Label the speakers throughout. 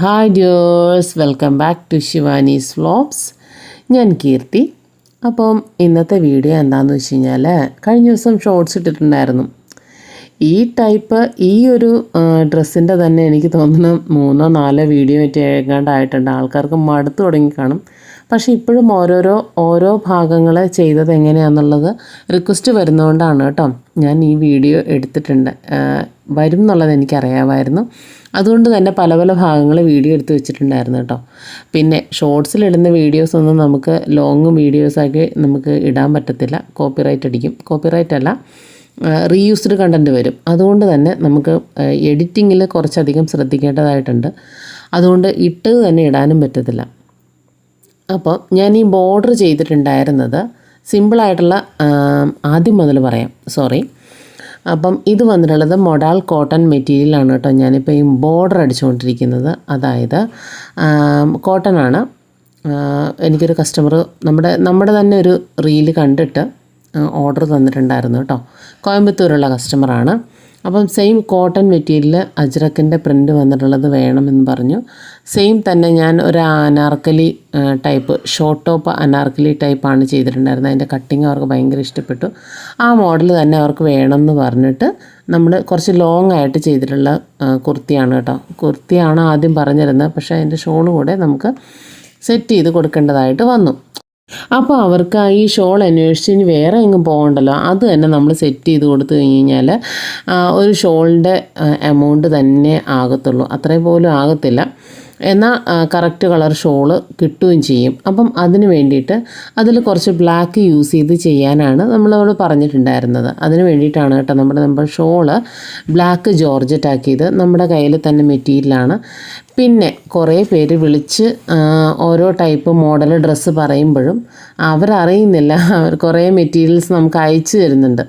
Speaker 1: Hi dears welcome back to Shivani's vlogs ഞാൻ കീർത്തി. അപ്പം ഇന്നത്തെ വീഡിയോ എന്താണെന്ന് വെച്ച് കഴിഞ്ഞാൽ കഴിഞ്ഞ ദിവസം ഷോർട്സ് ഇട്ടിട്ടുണ്ടായിരുന്നു. ഈ ടൈപ്പ് ഈ ഒരു ഡ്രസ്സിന്റെ തന്നെ എനിക്ക് തോന്നുന്നു മൂന്നോ നാലോ വീഡിയോ ഏകാണ്ടായിട്ടുണ്ട് ആൾക്കാർക്ക് മടുത്തു തുടങ്ങി കാണും. പക്ഷേ ഇപ്പോഴും ഓരോരോ ഓരോ ഭാഗങ്ങൾ ചെയ്തത് എങ്ങനെയാണെന്നുള്ളത് റിക്വസ്റ്റ് വരുന്നതുകൊണ്ടാണ് കേട്ടോ. ഞാൻ ഈ വീഡിയോ എടുത്തിട്ടുണ്ട്. വരും എന്നുള്ളത് എനിക്കറിയാമായിരുന്നു. അതുകൊണ്ട് തന്നെ പല പല ഭാഗങ്ങൾ വീഡിയോ എടുത്ത് വെച്ചിട്ടുണ്ടായിരുന്നു കേട്ടോ. പിന്നെ ഷോർട്സിലിടുന്ന വീഡിയോസ് ഒന്നും നമുക്ക് ലോങ് വീഡിയോസാക്കി നമുക്ക് ഇടാൻ പറ്റത്തില്ല. കോപ്പിറൈറ്റ് അടിക്കും. കോപ്പിറൈറ്റ് അല്ല റീയൂസ്ഡ് കണ്ടന്റ് വരും. അതുകൊണ്ട് തന്നെ നമുക്ക് എഡിറ്റിങ്ങിൽ കുറച്ചധികം ശ്രദ്ധിക്കേണ്ടതായിട്ടുണ്ട്. അതുകൊണ്ട് ഇട്ട് തന്നെ ഇടാനും പറ്റത്തില്ല. അപ്പോൾ ഞാൻ ഈ ബോർഡർ ചെയ്തിട്ടുണ്ടായിരുന്നത് സിമ്പിളായിട്ടുള്ള ആദ്യം മുതൽ പറയാം. സോറി. അപ്പം ഇത് വന്നിട്ടുള്ളത് മൊഡാൾ കോട്ടൺ മെറ്റീരിയലാണ് കേട്ടോ. ഞാനിപ്പോൾ ഈ ബോർഡർ അടിച്ചുകൊണ്ടിരിക്കുന്നത്. അതായത് കോട്ടൺ ആണ്. എനിക്കൊരു കസ്റ്റമർ നമ്മുടെ നമ്മുടെ തന്നെ ഒരു റീൽ കണ്ടിട്ട് ഓർഡർ തന്നിട്ടുണ്ടായിരുന്നു കേട്ടോ. കോയമ്പത്തൂരുള്ള കസ്റ്റമറാണ്. അപ്പം സെയിം കോട്ടൺ മെറ്റീരിയൽ അജ്രക്കിന്റെ പ്രിന്റ് വന്നിട്ടുള്ളത് വേണമെന്ന് പറഞ്ഞു. സെയിം തന്നെ ഞാൻ ഒരു anarkali type short top anarkali ടൈപ്പാണ് ചെയ്തിട്ടുണ്ടായിരുന്നത്. അതിന്റെ കട്ടിങ് അവർക്ക് ഭയങ്കര ഇഷ്ടപ്പെട്ടു. ആ മോഡൽ തന്നെ അവർക്ക് വേണമെന്ന് പറഞ്ഞിട്ട് നമ്മൾ കുറച്ച് ലോങ് ആയിട്ട് ചെയ്തിട്ടുള്ള കുർത്തിയാണ് കേട്ടോ. കുർത്തിയാണ് ആദ്യം പറഞ്ഞിരുന്നത്. പക്ഷേ അതിന്റെ ഷോൾ കൂടെ നമുക്ക് സെറ്റ് ചെയ്ത് കൊടുക്കേണ്ടതായിട്ട് വന്നു. അപ്പോൾ അവർക്ക് ആ ഈ ഷോൾ അന്വേഷിച്ച് ഇനി വേറെ എങ്ങും പോകണ്ടല്ലോ. അത് തന്നെ നമ്മൾ സെറ്റ് ചെയ്ത് കൊടുത്തു കഴിഞ്ഞ് കഴിഞ്ഞാൽ ഒരു ഷോളിന്റെ എമൗണ്ട് തന്നെ ആകത്തുള്ളൂ. അത്രയും പോലും ആകത്തില്ല. എന്നാൽ കറക്റ്റ് കളർ ഷോൾ കിട്ടുകയും ചെയ്യും. അപ്പം അതിന് വേണ്ടിയിട്ട് അതിൽ കുറച്ച് ബ്ലാക്ക് യൂസ് ചെയ്ത് ചെയ്യാനാണ് നമ്മളോട് പറഞ്ഞിട്ടുണ്ടായിരുന്നത്. അതിന് വേണ്ടിയിട്ടാണ് കേട്ടോ നമ്മുടെ നമ്മൾ ഷോൾ ബ്ലാക്ക് ജോർജറ്റ് ആക്കിയത്. നമ്മുടെ കയ്യിൽ തന്നെ മെറ്റീരിയലാണ് പിന്നെ കുറേ പേര് വിളിച്ച് ഓരോ ടൈപ്പ് മോഡൽ ഡ്രസ്സ് പറയുമ്പോഴും അവരറിയുന്നില്ല. അവർ കുറേ മെറ്റീരിയൽസ് നമുക്ക് അയച്ചു തരുന്നുണ്ട്.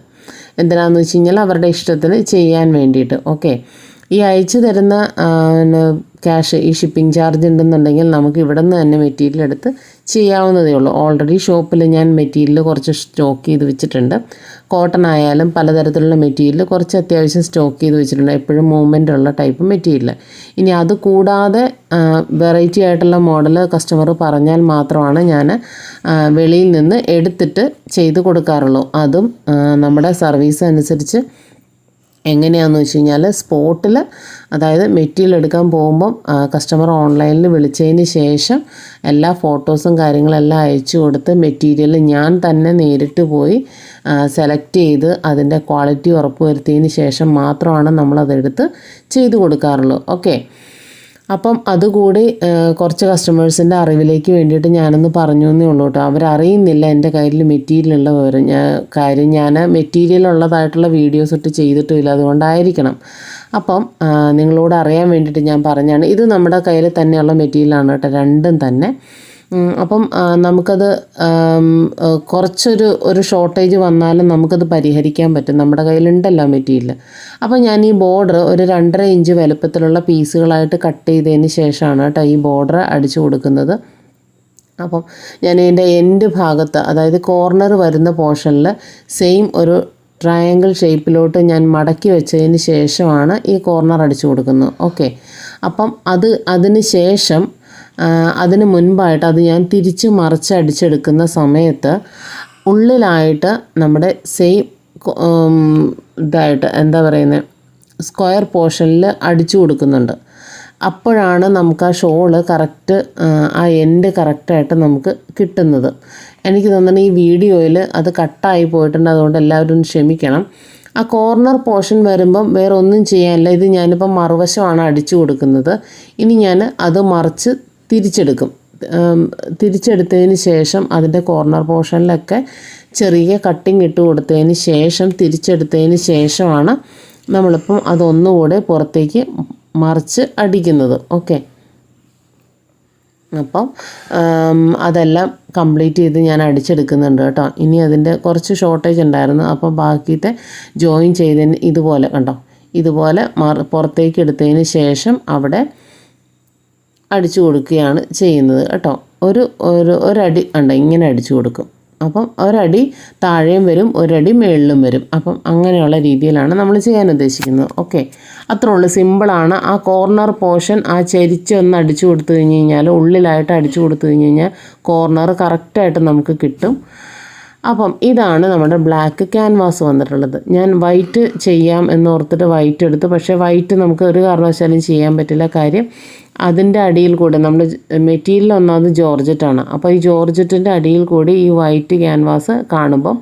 Speaker 1: എന്തിനാണെന്ന് വെച്ച് കഴിഞ്ഞാൽ അവരുടെ ഇഷ്ടത്തിന് ചെയ്യാൻ വേണ്ടിയിട്ട്. ഓക്കെ ഈ അയച്ചു തരുന്ന ക്യാഷ് ഈ ഷിപ്പിംഗ് ചാർജ് ഉണ്ടെന്നുണ്ടെങ്കിൽ നമുക്ക് ഇവിടെ നിന്ന് തന്നെ മെറ്റീരിയൽ എടുത്ത് ചെയ്യാവുന്നതേ ഉള്ളൂ. ഓൾറെഡി ഷോപ്പിൽ ഞാൻ മെറ്റീരിയൽ കുറച്ച് സ്റ്റോക്ക് ചെയ്ത് വെച്ചിട്ടുണ്ട്. കോട്ടൺ ആയാലും പലതരത്തിലുള്ള മെറ്റീരിയൽ കുറച്ച് അത്യാവശ്യം സ്റ്റോക്ക് ചെയ്ത് വെച്ചിട്ടുണ്ട്. എപ്പോഴും മൂവ്മെന്റ് ഉള്ള ടൈപ്പ് മെറ്റീരിയൽ. ഇനി അത് കൂടാതെ വെറൈറ്റി ആയിട്ടുള്ള മോഡൽ കസ്റ്റമർ പറഞ്ഞാൽ മാത്രമാണ് ഞാൻ വെളിയിൽ നിന്ന് എടുത്തിട്ട് ചെയ്ത് കൊടുക്കാറുള്ളൂ. അതും നമ്മുടെ സർവീസ് അനുസരിച്ച് എങ്ങനെയാണെന്ന് വെച്ച് കഴിഞ്ഞാൽ സ്പോട്ടിൽ അതായത് മെറ്റീരിയൽ എടുക്കാൻ പോകുമ്പം കസ്റ്റമർ ഓൺലൈനിൽ വിളിച്ചതിന് ശേഷം എല്ലാ ഫോട്ടോസും കാര്യങ്ങളെല്ലാം അയച്ചു കൊടുത്ത് മെറ്റീരിയൽ ഞാൻ തന്നെ നേരിട്ട് പോയി സെലക്ട് ചെയ്ത് അതിന്റെ ക്വാളിറ്റി ഉറപ്പുവരുത്തിയതിന് ശേഷം മാത്രമാണ് നമ്മളതെടുത്ത് ചെയ്തു കൊടുക്കാറുള്ളൂ. ഓക്കെ അപ്പം അതുകൂടി കുറച്ച് കസ്റ്റമേഴ്സിന്റെ അറിവിലേക്ക് വേണ്ടിയിട്ട് ഞാനൊന്ന് പറഞ്ഞു എന്നേ ഉള്ളൂ കേട്ടോ. അവരറിയുന്നില്ല എന്റെ കയ്യിൽ മെറ്റീരിയൽ ഉള്ള വിവരം. ഞാൻ കാര്യം ഞാൻ മെറ്റീരിയൽ ഉള്ളതായിട്ടുള്ള വീഡിയോസ് ഇട്ട് ചെയ്തിട്ടുമില്ല. അതുകൊണ്ടായിരിക്കണം. അപ്പം നിങ്ങളോട് അറിയാൻ വേണ്ടിയിട്ട് ഞാൻ പറഞ്ഞാണ്. ഇത് നമ്മുടെ കയ്യിൽ തന്നെയുള്ള മെറ്റീരിയലാണ് കേട്ടോ. രണ്ടും തന്നെ. അപ്പം നമുക്കത് കുറച്ചൊരു ഒരു ഷോർട്ടേജ് വന്നാലും നമുക്കത് പരിഹരിക്കാൻ പറ്റും. നമ്മുടെ കയ്യിലുണ്ടല്ലോ മെറ്റീരിയൽ. അപ്പോൾ ഞാൻ ഈ ബോർഡർ ഒരു രണ്ടര ഇഞ്ച് വലുപ്പത്തിലുള്ള പീസുകളായിട്ട് കട്ട് ചെയ്തതിന് ശേഷമാണ് കേട്ടോ ഈ ബോർഡർ അടിച്ചു കൊടുക്കുന്നത്. അപ്പം ഞാൻ ഇതിന്റെ എൻഡ് ഭാഗത്ത് അതായത് കോർണർ വരുന്ന പോർഷനിൽ സെയിം ഒരു ട്രയാങ്കിൾ ഷേപ്പിലോട്ട് ഞാൻ മടക്കി വെച്ചതിന് ശേഷമാണ് ഈ കോർണർ അടിച്ചു കൊടുക്കുന്നത്. ഓക്കെ അപ്പം അത് അതിന് ശേഷം അതിന് മുൻപായിട്ട് അത് ഞാൻ തിരിച്ച് മറിച്ച് അടിച്ചെടുക്കുന്ന സമയത്ത് ഉള്ളിലായിട്ട് നമ്മുടെ സെയിം ഇതായിട്ട് എന്താ പറയുന്നത് സ്ക്വയർ പോർഷനിൽ അടിച്ചു കൊടുക്കുന്നുണ്ട്. അപ്പോഴാണ് നമുക്ക് ആ ഷോൾ കറക്റ്റ് ആ എൻഡ് കറക്റ്റായിട്ട് നമുക്ക് കിട്ടുന്നത്. എനിക്ക് തോന്നുന്നു ഈ വീഡിയോയിൽ അത് കട്ടായി പോയിട്ടുണ്ട് അതുകൊണ്ട് എല്ലാവരും ക്ഷമിക്കണം. ആ കോർണർ പോർഷൻ വരുമ്പം വേറെ ഒന്നും ചെയ്യാനില്ല. ഇത് ഞാനിപ്പം മറുവശമാണ് അടിച്ചു കൊടുക്കുന്നത്. ഇനി ഞാൻ അത് മറിച്ച് തിരിച്ചെടുക്കും. തിരിച്ചെടുത്തതിന് ശേഷം അതിന്റെ കോർണർ പോർഷനിലൊക്കെ ചെറിയ കട്ടിങ് ഇട്ട് കൊടുത്തതിന് ശേഷം തിരിച്ചെടുത്തതിന് ശേഷമാണ് നമ്മളിപ്പം അതൊന്നുകൂടെ പുറത്തേക്ക് മറിച്ച് അടിക്കുന്നത്. ഓക്കെ അപ്പം അതെല്ലാം കംപ്ലീറ്റ് ചെയ്ത് ഞാൻ അടിച്ചെടുക്കുന്നുണ്ട് കേട്ടോ. ഇനി അതിന്റെ കുറച്ച് ഷോർട്ടേജ് ഉണ്ടായിരുന്നു. അപ്പം ബാക്കിയത്തെ ജോയിൻ ചെയ്തതിന് ഇതുപോലെ കണ്ടോ? ഇതുപോലെ മറ പുറത്തേക്ക് എടുത്തതിന് ശേഷം അവിടെ അടിച്ചു കൊടുക്കുകയാണ് ചെയ്യുന്നത് കേട്ടോ. ഒരു ഒരു ഒരടി ഉണ്ട് ഇങ്ങനെ അടിച്ചു കൊടുക്കും. അപ്പം ഒരടി താഴെയും വരും ഒരടി മുകളിലും വരും. അപ്പം അങ്ങനെയുള്ള രീതിയിലാണ് നമ്മൾ ചെയ്യാൻ ഉദ്ദേശിക്കുന്നത്. ഓക്കെ. അത്രേ ഉള്ളൂ. സിമ്പിളാണ് ആ കോർണർ പോർഷൻ ആ ചരിച്ച് ഒന്ന് അടിച്ചു കൊടുത്തു കഴിഞ്ഞ് കഴിഞ്ഞാൽ ഉള്ളിലായിട്ട് അടിച്ചു കൊടുത്തു കഴിഞ്ഞ് കഴിഞ്ഞാൽ കോർണർ കറക്റ്റായിട്ട് നമുക്ക് കിട്ടും. അപ്പം ഇതാണ് നമ്മുടെ ബ്ലാക്ക് ക്യാൻവാസ് വന്നിട്ടുള്ളത്. ഞാൻ വൈറ്റ് ചെയ്യാം എന്നോർത്തിട്ട് വൈറ്റ് എടുത്തു. പക്ഷേ വൈറ്റ് നമുക്ക് ഒരു കാരണവശാലും ചെയ്യാൻ പറ്റില്ല കാര്യം അതിന്റെ അടിയിൽ കൂടെ നമ്മുടെ മെറ്റീരിയൽ ഒന്നാമത് ജോർജറ്റാണ് അപ്പോൾ ഈ ജോർജറ്റിന്റെ അടിയിൽ കൂടി ഈ വൈറ്റ് ക്യാൻവാസ് കാണുമ്പം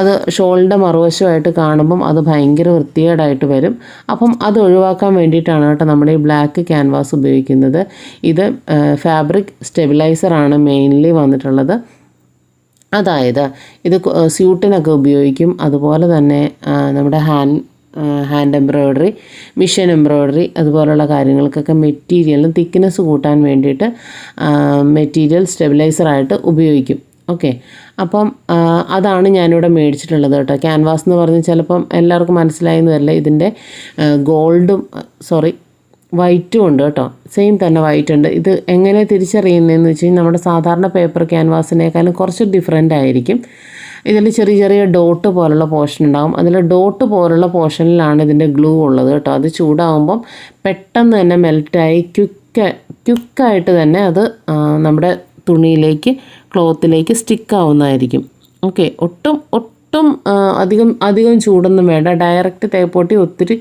Speaker 1: അത് ഷോളിന്റെ മറുവശമായിട്ട് കാണുമ്പം അത് ഭയങ്കര വൃത്തികേടായിട്ട് വരും. അപ്പം അത് ഒഴിവാക്കാൻ വേണ്ടിയിട്ടാണ് കേട്ടോ നമ്മുടെ ഈ ബ്ലാക്ക് ക്യാൻവാസ് ഉപയോഗിക്കുന്നത്. ഇത് ഫാബ്രിക് സ്റ്റെബിലൈസറാണ് മെയിൻലി വന്നിട്ടുള്ളത്. അതായത് ഇത് സ്യൂട്ടിനൊക്കെ ഉപയോഗിക്കും. അതുപോലെ തന്നെ നമ്മുടെ hand hand embroidery machine embroidery അതുപോലുള്ള കാര്യങ്ങൾക്കൊക്കെ മെറ്റീരിയലും തിക്നെസ് കൂട്ടാൻ വേണ്ടിയിട്ട് മെറ്റീരിയൽ സ്റ്റെബിലൈസറായിട്ട് ഉപയോഗിക്കും. ഓക്കെ. അപ്പം അതാണ് ഞാനിവിടെ മേടിച്ചിട്ടുള്ളത് കേട്ടോ. ക്യാൻവാസ് എന്ന് പറഞ്ഞാൽ ചിലപ്പം എല്ലാവർക്കും മനസ്സിലായെന്ന് ഇതിന്റെ ഗോൾഡും സോറി വൈറ്റും ഉണ്ട് കേട്ടോ. സെയിം തന്നെ വൈറ്റ് ഉണ്ട്. ഇത് എങ്ങനെ തിരിച്ചറിയുന്നതെന്ന് വെച്ച് കഴിഞ്ഞാൽ നമ്മുടെ സാധാരണ പേപ്പർ ക്യാൻവാസിനേക്കാളും കുറച്ച് ഡിഫറെന്റ് ആയിരിക്കും. ഇതിൽ ചെറിയ ചെറിയ ഡോട്ട് പോലുള്ള പോർഷൻ ഉണ്ടാകും അതിൽ ഡോട്ട് പോലുള്ള പോർഷനിലാണ് ഇതിന്റെ ഗ്ലൂ ഉള്ളത് കേട്ടോ. അത് ചൂടാകുമ്പം പെട്ടെന്ന് തന്നെ മെൽറ്റായി ക്വിക്ക് ക്വിക്കായിട്ട് തന്നെ അത് നമ്മുടെ തുണിയിലേക്ക് ക്ലോത്തിലേക്ക് സ്റ്റിക്ക് ആവുന്നതായിരിക്കും. ഓക്കെ ഒട്ടും ഒട്ടും ആ, അധികം അധികം ചൂടൊന്നും വേണ്ട. ഡയറക്റ്റ് തേപ്പോട്ടി ഒത്തിരി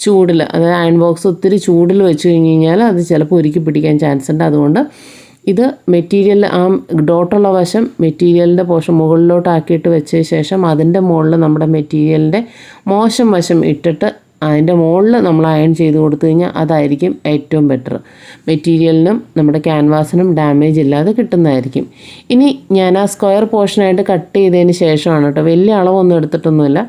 Speaker 1: ചൂടിൽ അതായത് അയൺ ബോക്സ് ഒത്തിരി ചൂടിൽ വെച്ച് കഴിഞ്ഞ് കഴിഞ്ഞാൽ അത് ചിലപ്പോൾ ഒരുക്കി പിടിക്കാൻ ചാൻസ് ഉണ്ട്. അതുകൊണ്ട് ഇത് മെറ്റീരിയൽ ആ ഡോട്ടുള്ള വശം മെറ്റീരിയലിന്റെ പോഷൻ മുകളിലോട്ടാക്കിയിട്ട് വെച്ച ശേഷം അതിന്റെ മുകളിൽ നമ്മുടെ മെറ്റീരിയലിന്റെ മോശം വശം ഇട്ടിട്ട് അതിന്റെ മുകളിൽ നമ്മൾ അയൺ ചെയ്ത് കൊടുത്തു കഴിഞ്ഞാൽ അതായിരിക്കും ഏറ്റവും ബെറ്റർ മെറ്റീരിയലിനും നമ്മുടെ ക്യാൻവാസിനും ഡാമേജ് ഇല്ലാതെ കിട്ടുന്നതായിരിക്കും. ഇനി ഞാൻ ആ സ്ക്വയർ പോർഷനായിട്ട് കട്ട് ചെയ്തതിന് ശേഷമാണ് കേട്ടോ. വലിയ അളവൊന്നും എടുത്തിട്ടൊന്നുമില്ല.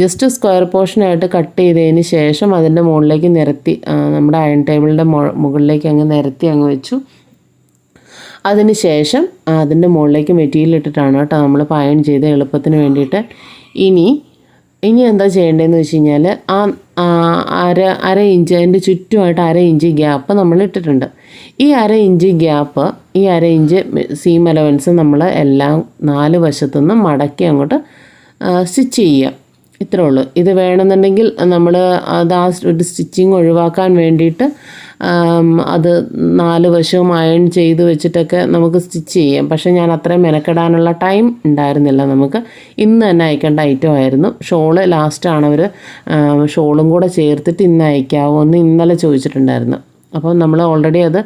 Speaker 1: ജസ്റ്റ് സ്ക്വയർ പോർഷനായിട്ട് കട്ട് ചെയ്തതിന് ശേഷം അതിന്റെ മുകളിലേക്ക് നിരത്തി നമ്മുടെ അയൺ ടേബിളിന്റെ മുകളിലേക്ക് അങ്ങ് നിരത്തി അങ്ങ് വെച്ചു. അതിന് ശേഷം അതിന്റെ മുകളിലേക്ക് മെറ്റീരിയൽ ഇട്ടിട്ടാണ് കേട്ടോ നമ്മൾ പയൺ ചെയ്ത് എളുപ്പത്തിന് വേണ്ടിയിട്ട്. ഇനി ഇനി എന്താ ചെയ്യേണ്ടതെന്ന് വെച്ച് കഴിഞ്ഞാൽ ആ അര അര ഇഞ്ച് അതിന്റെ ചുറ്റുമായിട്ട് അര ഇഞ്ച് ഗ്യാപ്പ് നമ്മൾ ഇട്ടിട്ടുണ്ട്. ഈ അര ഇഞ്ച് ഗ്യാപ്പ് ഈ അര ഇഞ്ച് സീം അലവൻസ് നമ്മൾ എല്ലാം നാല് വശത്തുനിന്നും മടക്കി അങ്ങോട്ട് സ്റ്റിച്ച് ചെയ്യുക. ഇത്രേ ഉള്ളൂ. ഇത് വേണമെന്നുണ്ടെങ്കിൽ നമ്മൾ അത് ആ ഒരു സ്റ്റിച്ചിങ് ഒഴിവാക്കാൻ വേണ്ടിയിട്ട് അത് നാല് വശവും അയൺ ചെയ്ത് വെച്ചിട്ടൊക്കെ നമുക്ക് സ്റ്റിച്ച് ചെയ്യാം. പക്ഷേ ഞാൻ അത്രയും മെനക്കെടാനുള്ള ടൈം ഉണ്ടായിരുന്നില്ല നമുക്ക്. ഇന്ന് തന്നെ അയക്കേണ്ട ഐറ്റം ആയിരുന്നു. ഷോൾ ലാസ്റ്റാണ് അവർ ഷോളും കൂടെ ചേർത്തിട്ട് ഇന്ന് അയക്കാവോ എന്ന് ഇന്നലെ ചോദിച്ചിട്ടുണ്ടായിരുന്നു. അപ്പോൾ നമ്മൾ ഓൾറെഡി അത്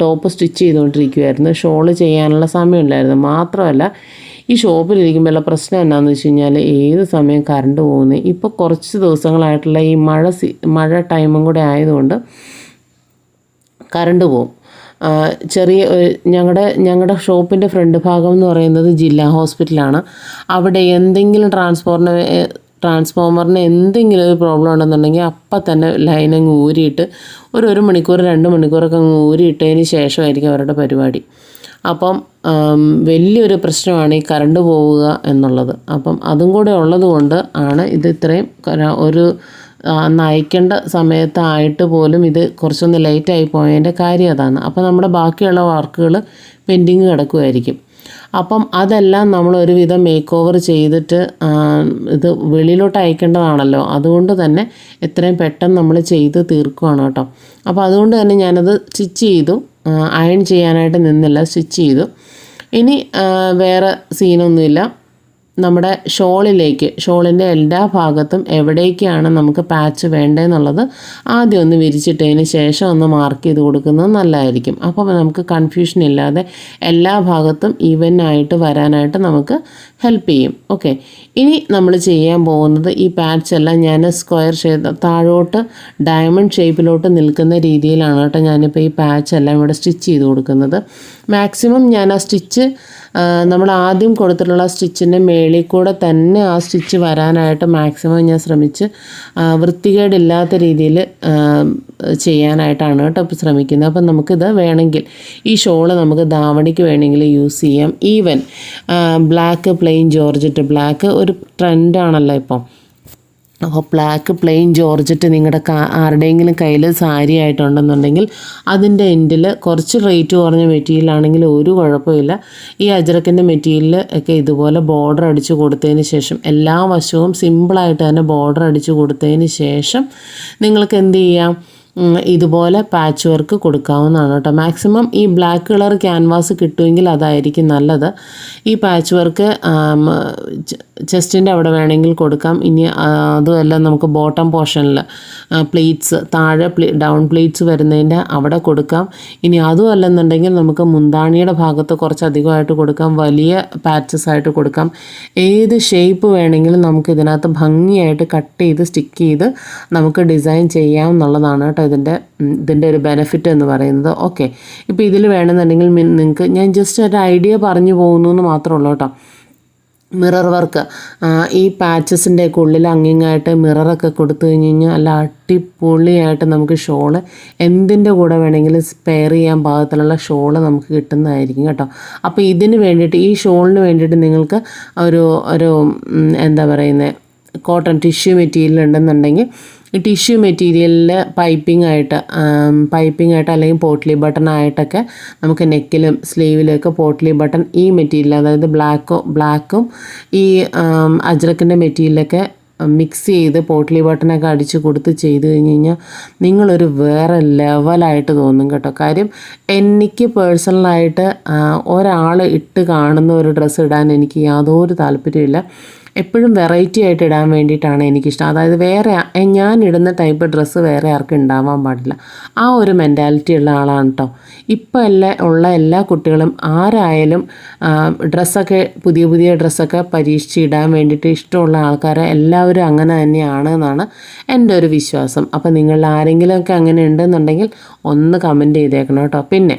Speaker 1: ടോപ്പ് സ്റ്റിച്ച് ചെയ്തുകൊണ്ടിരിക്കുമായിരുന്നു ഷോൾ ചെയ്യാനുള്ള സമയമില്ലായിരുന്നു. മാത്രമല്ല ഈ ഷോപ്പിലിരിക്കുമ്പോഴുള്ള പ്രശ്നം എന്നാന്ന് വെച്ച് കഴിഞ്ഞാൽ ഏത് സമയം കറണ്ട് പോകുന്നത് ഇപ്പോൾ കുറച്ച് ദിവസങ്ങളായിട്ടുള്ള ഈ മഴ സി മഴ ടൈമും കൂടെ ആയതുകൊണ്ട് കറണ്ട് പോകും. ചെറിയ ഞങ്ങളുടെ ഞങ്ങളുടെ ഷോപ്പിന്റെ ഫ്രണ്ട് ഭാഗം എന്ന് പറയുന്നത് ജില്ലാ ഹോസ്പിറ്റലാണ്. അവിടെ എന്തെങ്കിലും ട്രാൻസ്ഫോറിന് ട്രാൻസ്ഫോമറിന് എന്തെങ്കിലും ഒരു പ്രോബ്ലം ഉണ്ടെന്നുണ്ടെങ്കിൽ അപ്പം തന്നെ ലൈൻ അങ്ങ് ഊരിയിട്ട് ഒരു ഒരു മണിക്കൂർ രണ്ട് മണിക്കൂറൊക്കെ അങ്ങ് ഊരിയിട്ടതിന് ശേഷമായിരിക്കും അവരുടെ പരിപാടി. അപ്പം വലിയൊരു പ്രശ്നമാണ് ഈ കറണ്ട് പോവുക എന്നുള്ളത്. അപ്പം അതും കൂടെ ഉള്ളതുകൊണ്ട് ആണ് ഇത് ഇത്രയും ഒരു നയിക്കേണ്ട സമയത്തായിട്ട് പോലും ഇത് കുറച്ചൊന്ന് ലേറ്റായി പോയതിന്റെ കാര്യം അതാണ്. അപ്പോൾ നമ്മുടെ ബാക്കിയുള്ള വർക്കുകൾ പെൻഡിങ് കിടക്കുമായിരിക്കും അപ്പം അതെല്ലാം നമ്മൾ ഒരുവിധം മേക്ക് ഓവർ ചെയ്തിട്ട് ഇത് വെളിയിലോട്ട് അയക്കേണ്ടതാണല്ലോ. അതുകൊണ്ട് തന്നെ എത്രയും പെട്ടെന്ന് നമ്മൾ ചെയ്ത് തീർക്കുകയാണ് കേട്ടോ. അപ്പോൾ അതുകൊണ്ട് തന്നെ ഞാനത് സ്റ്റിച്ച് ചെയ്തു. അയൺ ചെയ്യാനായിട്ട് നിന്നില്ല സ്റ്റിച്ച് ചെയ്തു. ഇനി വേറെ സീനൊന്നുമില്ല നമ്മുടെ ഷോളിലേക്ക് ഷോളിന്റെ എല്ലാ ഭാഗത്തും എവിടേക്കാണ് നമുക്ക് പാച്ച് വേണ്ടതെന്നുള്ളത് ആദ്യം ഒന്ന് വിരിച്ചിട്ടതിന് ശേഷം ഒന്ന് മാർക്ക് ചെയ്ത് കൊടുക്കുന്നത് നല്ലതായിരിക്കും. അപ്പോൾ നമുക്ക് കൺഫ്യൂഷൻ ഇല്ലാതെ എല്ലാ ഭാഗത്തും ഈവൻ ആയിട്ട് വരാനായിട്ട് നമുക്ക് ഹെൽപ്പ് ചെയ്യും. ഓക്കെ ഇനി നമ്മൾ ചെയ്യാൻ പോകുന്നത് ഈ പാച്ച് എല്ലാം ഞാൻ സ്ക്വയർ ഷേപ്പ് താഴോട്ട് ഡയമണ്ട് ഷേപ്പിലോട്ട് നിൽക്കുന്ന രീതിയിലാണ് കേട്ടോ ഞാനിപ്പോൾ ഈ പാച്ച് എല്ലാം ഇവിടെ സ്റ്റിച്ച് ചെയ്ത് കൊടുക്കുന്നത്. മാക്സിമം ഞാൻ ആ സ്റ്റിച്ച് നമ്മൾ ആദ്യം കൊടുത്തിട്ടുള്ള സ്റ്റിച്ചിന്റെ മേളിൽ കൂടെ തന്നെ ആ സ്റ്റിച്ച് വരാനായിട്ട് മാക്സിമം ഞാൻ ശ്രമിച്ച് വൃത്തികേടില്ലാത്ത രീതിയിൽ ചെയ്യാനായിട്ടാണ് കേട്ടോ ഇപ്പോൾ ശ്രമിക്കുന്നത്. അപ്പം നമുക്കിത് വേണമെങ്കിൽ ഈ ഷോൾ നമുക്ക് ധാവണിക്ക് വേണമെങ്കിൽ യൂസ് ചെയ്യാം. Even black plain georgette black ഒരു ട്രെൻഡാണല്ലോ ഇപ്പം. അപ്പോൾ ബ്ലാക്ക് പ്ലെയിൻ ജോർജറ്റ് നിങ്ങളുടെ ആരുടെയെങ്കിലും കയ്യിൽ സാരി ആയിട്ടുണ്ടെന്നുണ്ടെങ്കിൽ അതിന്റെ എൻഡിൽ കുറച്ച് റേറ്റ് കുറഞ്ഞ മെറ്റീരിയലാണെങ്കിൽ ഒരു കുഴപ്പമില്ല. ഈ അജ്രക്കിന്റെ മെറ്റീരിയൽ ഒക്കെ ഇതുപോലെ ബോർഡർ അടിച്ച് കൊടുത്തതിന് ശേഷം എല്ലാ വശവും സിമ്പിളായിട്ട് തന്നെ ബോർഡർ അടിച്ച് കൊടുത്തതിന് ശേഷം നിങ്ങൾക്ക് എന്ത് ചെയ്യാം? ഇതുപോലെ പാച്ച് വർക്ക് കൊടുക്കാവുന്നതാണ് കേട്ടോ. മാക്സിമം ഈ ബ്ലാക്ക് കളർ ക്യാൻവാസ് കിട്ടുമെങ്കിൽ അതായിരിക്കും നല്ലത്. ഈ പാച്ച് വർക്ക് ചെസ്റ്റിന്റെ അവിടെ വേണമെങ്കിൽ കൊടുക്കാം. ഇനി അതുമല്ല നമുക്ക് ബോട്ടം പോർഷനിൽ പ്ലേറ്റ്സ് താഴെ പ്ലേ ഡൗൺ പ്ലേറ്റ്സ് വരുന്നതിന്റെ അവിടെ കൊടുക്കാം. ഇനി അതും അല്ലെന്നുണ്ടെങ്കിൽ നമുക്ക് മുന്താണിയുടെ ഭാഗത്ത് കുറച്ചധികമായിട്ട് കൊടുക്കാം. വലിയ പാച്ചസ് ആയിട്ട് കൊടുക്കാം. ഏത് ഷേപ്പ് വേണമെങ്കിലും നമുക്ക് ഇതിനകത്ത് ഭംഗിയായിട്ട് കട്ട് ചെയ്ത് സ്റ്റിക്ക് ചെയ്ത് നമുക്ക് ഡിസൈൻ ചെയ്യാം എന്നുള്ളതാണ് കേട്ടോ. ഇതിന്റെ ഇതിന്റെ ഒരു ബെനിഫിറ്റ് എന്ന് പറയുന്നത്. ഓക്കെ ഇപ്പോൾ ഇതിൽ വേണമെന്നുണ്ടെങ്കിൽ നിങ്ങൾക്ക് ഞാൻ ജസ്റ്റ് ഒരു ഐഡിയ പറഞ്ഞു പോകുന്നു എന്ന് മാത്രമേ ഉള്ളൂ കേട്ടോ. മിറർ വർക്ക് ഈ പാച്ചസിന്റെ ഒക്കെ ഉള്ളിൽ അങ്ങിങ്ങായിട്ട് മിററൊക്കെ കൊടുത്തു കഴിഞ്ഞ് കഴിഞ്ഞാൽ നല്ല അടിപൊളിയായിട്ട് നമുക്ക് ഷോൾ എന്തിന്റെ കൂടെ വേണമെങ്കിലും സ്പെയർ ചെയ്യാൻ പാകത്തിലുള്ള ഷോൾ നമുക്ക് കിട്ടുന്നതായിരിക്കും കേട്ടോ. അപ്പോൾ ഇതിന് വേണ്ടിയിട്ട് ഈ ഷോളിന് വേണ്ടിയിട്ട് നിങ്ങൾക്ക് ഒരു ഒരു എന്താ പറയുന്നത് കോട്ടൺ ടിഷ്യൂ മെറ്റീരിയൽ ഉണ്ടെന്നുണ്ടെങ്കിൽ ടിഷ്യൂ മെറ്റീരിയലിൽ പൈപ്പിംഗ് ആയിട്ട് പൈപ്പിംഗ് ആയിട്ട് അല്ലെങ്കിൽ പോട്ട്ലി ബട്ടൺ ആയിട്ടൊക്കെ നമുക്ക് നെക്കിലും സ്ലീവിലൊക്കെ പോട്ട്ലി ബട്ടൺ ഈ മെറ്റീരിയൽ അതായത് ബ്ലാക്കും ബ്ലാക്കും ഈ അജ്രക്കിന്റെ മെറ്റീരിയലൊക്കെ മിക്സ് ചെയ്ത് പോട്ട്ലി ബട്ടണൊക്കെ അടിച്ച് കൊടുത്ത് ചെയ്ത് കഴിഞ്ഞ് കഴിഞ്ഞാൽ നിങ്ങളൊരു വേറെ ലെവലായിട്ട് തോന്നും കേട്ടോ. കാര്യം എനിക്ക് പേഴ്സണലായിട്ട് ഒരാൾ ഇട്ട് കാണുന്ന ഒരു ഡ്രസ്സ് ഇടാൻ എനിക്ക് യാതൊരു താല്പര്യമില്ല എപ്പോഴും വെറൈറ്റി ആയിട്ട് ഇടാൻ വേണ്ടിയിട്ടാണ് എനിക്കിഷ്ടം. അതായത് വേറെ ഞാൻ ഇടുന്ന ടൈപ്പ് ഡ്രസ്സ് വേറെ ആർക്കും ഉണ്ടാവാൻ പാടില്ല. ആ ഒരു മെന്റാലിറ്റി ഉള്ള ആളാണ് കേട്ടോ ഇപ്പോൾ എല്ലാ ഉള്ള എല്ലാ കുട്ടികളും ആരായാലും ഡ്രസ്സൊക്കെ പുതിയ പുതിയ ഡ്രസ്സൊക്കെ പരീക്ഷിച്ച് ഇടാൻ വേണ്ടിയിട്ട് ഇഷ്ടമുള്ള ആൾക്കാരെ എല്ലാവരും അങ്ങനെ തന്നെയാണ് എന്നാണ് എന്റെ ഒരു വിശ്വാസം. അപ്പോൾ നിങ്ങളിൽ ആരെങ്കിലുമൊക്കെ അങ്ങനെ ഉണ്ടെന്നുണ്ടെങ്കിൽ ഒന്ന് കമന്റ് ചെയ്തേക്കണം കേട്ടോ പിന്നെ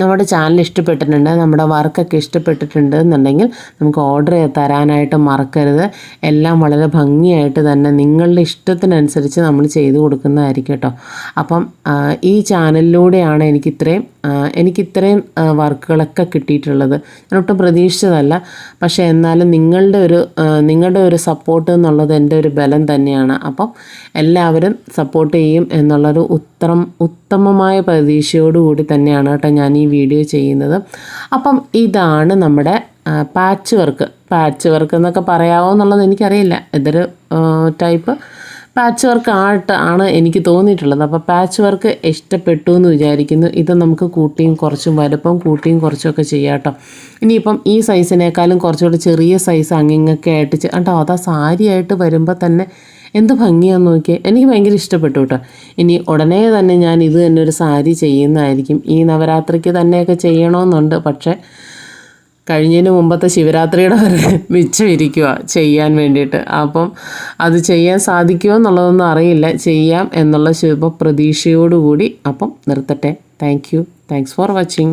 Speaker 1: നമ്മുടെ ചാനൽ ഇഷ്ടപ്പെട്ടിട്ടുണ്ട് നമ്മുടെ വർക്കൊക്കെ ഇഷ്ടപ്പെട്ടിട്ടുണ്ട് എന്നുണ്ടെങ്കിൽ നമുക്ക് ഓർഡർ തരാനായിട്ട് മറക്കരുത്. എല്ലാം വളരെ ഭംഗിയായിട്ട് തന്നെ നിങ്ങളുടെ ഇഷ്ടത്തിനനുസരിച്ച് നമ്മൾ ചെയ്തു കൊടുക്കുന്നതായിരിക്കും കേട്ടോ. അപ്പം ഈ ചാനലിലൂടെയാണ് എനിക്ക് ഇത്രയും എനിക്ക് ഇത്രയും വർക്കുകളൊക്കെ കിട്ടിയിട്ടുള്ളത്. ഞാൻ ഒട്ടും പ്രതീക്ഷിച്ചതല്ല. പക്ഷേ എന്നാലും നിങ്ങളുടെ ഒരു നിങ്ങളുടെ ഒരു സപ്പോർട്ട് എന്നുള്ളത് എന്റെ ഒരു ബലം തന്നെയാണ്. അപ്പം എല്ലാവരും സപ്പോർട്ട് ചെയ്യും എന്നുള്ളൊരു ഉത്തരം ഉത്തമമായ പ്രതീക്ഷയോടുകൂടി തന്നെയാണ് കേട്ടോ ഞാൻ ഈ വീഡിയോ ചെയ്യുന്നത്. അപ്പം ഇതാണ് നമ്മുടെ പാച്ച് വർക്ക് പാച്ച് വർക്ക് എന്നൊക്കെ പറയാവോ എന്നുള്ളത് എനിക്കറിയില്ല. ഇതൊരു ടൈപ്പ് പാച്ച് വർക്ക് ആയിട്ട് ആണ് എനിക്ക് തോന്നിയിട്ടുള്ളത്. അപ്പോൾ പാച്ച് വർക്ക് ഇഷ്ടപ്പെട്ടു എന്ന് വിചാരിക്കുന്നു. ഇത് നമുക്ക് കൂട്ടിയും കുറച്ചും വലുപ്പം കൂട്ടിയും കുറച്ചുമൊക്കെ ചെയ്യാം കേട്ടോ ഇനിയിപ്പം ഈ സൈസിനേക്കാളും കുറച്ചുകൂടി ചെറിയ സൈസ് അങ്ങിങ്ങൊക്കെ ആയിട്ട് കേട്ടോ അതാ സാരിയായിട്ട് വരുമ്പോൾ തന്നെ എന്ത് ഭംഗിയാന്ന് നോക്കിയാൽ എനിക്ക് ഭയങ്കര ഇഷ്ടപ്പെട്ടു കേട്ടോ ഇനി ഉടനെ തന്നെ ഞാൻ ഇത് തന്നെ ഒരു സാരി ചെയ്യുന്നതായിരിക്കും. ഈ നവരാത്രിക്ക് തന്നെയൊക്കെ ചെയ്യണമെന്നുണ്ട് പക്ഷേ കഴിഞ്ഞതിന് മുമ്പത്തെ ശിവരാത്രിയുടെ വരെ മിച്ചം ഇരിക്കുക ചെയ്യാൻ വേണ്ടിയിട്ട്. അപ്പം അത് ചെയ്യാൻ സാധിക്കുമോ എന്നുള്ളതൊന്നും അറിയില്ല. ചെയ്യാം എന്നുള്ള ശുഭ പ്രതീക്ഷയോടുകൂടി അപ്പം നിർത്തട്ടെ. Thank you thanks for watching